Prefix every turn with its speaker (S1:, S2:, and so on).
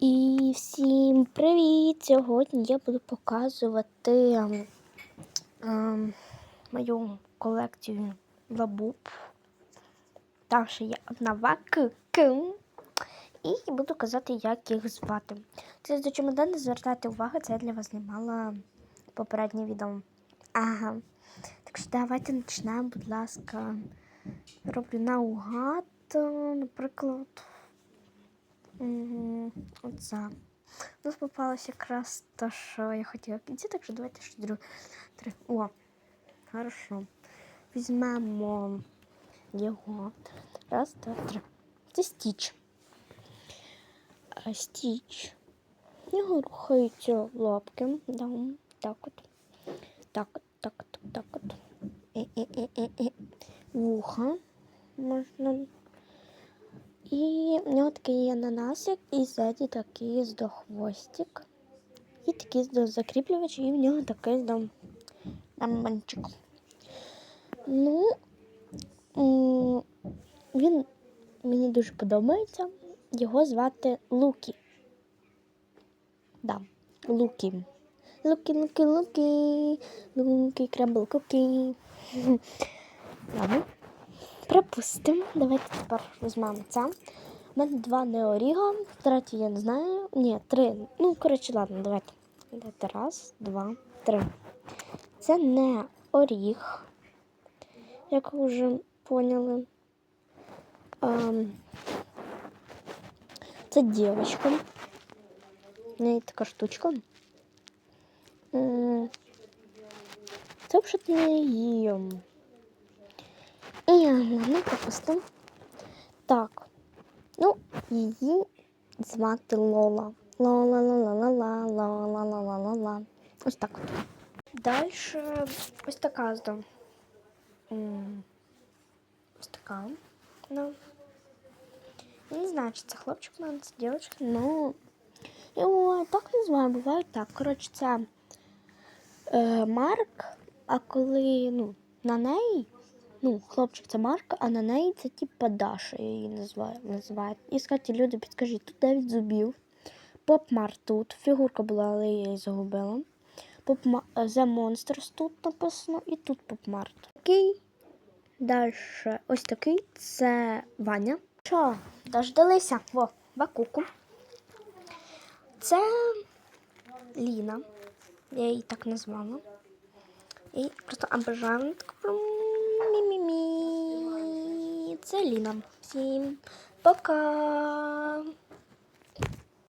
S1: І всім привіт! Сьогодні я буду показувати ем, ем, мою колекцію лабуб. Там ще є одна вакуум. І буду казати, як їх звати. Це до чому не звертайте увагу, це я для вас знімала попереднє відео. Ага. Так що давайте почнемо, будь ласка. Роблю наугад, наприклад. Угу. Оце. У нас попалось якраз те, що я хотіла в кінці, так що давайте ще друге. Три. О, хорошо. Візьмемо його. Раз, два, три. Це стіч. А стіч. В нього рухаються лапки. Да, так от. Так от, так от, так от. Вуха можна і в нього такий є нанасик, і ззаді такий здохвостик. І такий закріплювач, і в нього такий здом наманчик. Ну, він мені дуже подобається. Його звати Лукі. Да, Лукі. Лукі, Лукі, Лукі. Лукі, крабл, кукі. Ладно. Припустимо. Давайте тепер візьмемо це. У мене два неоріга, третій я не знаю. Ні, три. Ну, коротше, ладно, давайте. Давайте раз, два, три. Це не оріг, як ви вже поняли. Ем, це дівчинка. У неї така штучка. Це взагалі не її. І головну капусту. Так. Ну, її звати Лола. Лола лола лола лола лола лола Ось так. Далі ось така зда. Ось така. Ну. Я не знаю, чи це хлопчик у мене, це дівчинка, ну його так називаю, буває так. Коротше, це е, Марк, а коли ну, на неї Ну, хлопчик це Марка, а на неї це типа Даша її називають. І скажіть, люди, підкажіть, тут 9 зубів. Поп Мар тут. Фігурка була, але я її загубила. Поп The Monsters тут написано і тут Поп Март. Такий. Далі ось такий це Ваня. Що, дождалися? Во, Бакуку. Це Ліна. Я її так назвала. І просто обожаю таку Мі-мі-мі. Це Ліна. Всім пока.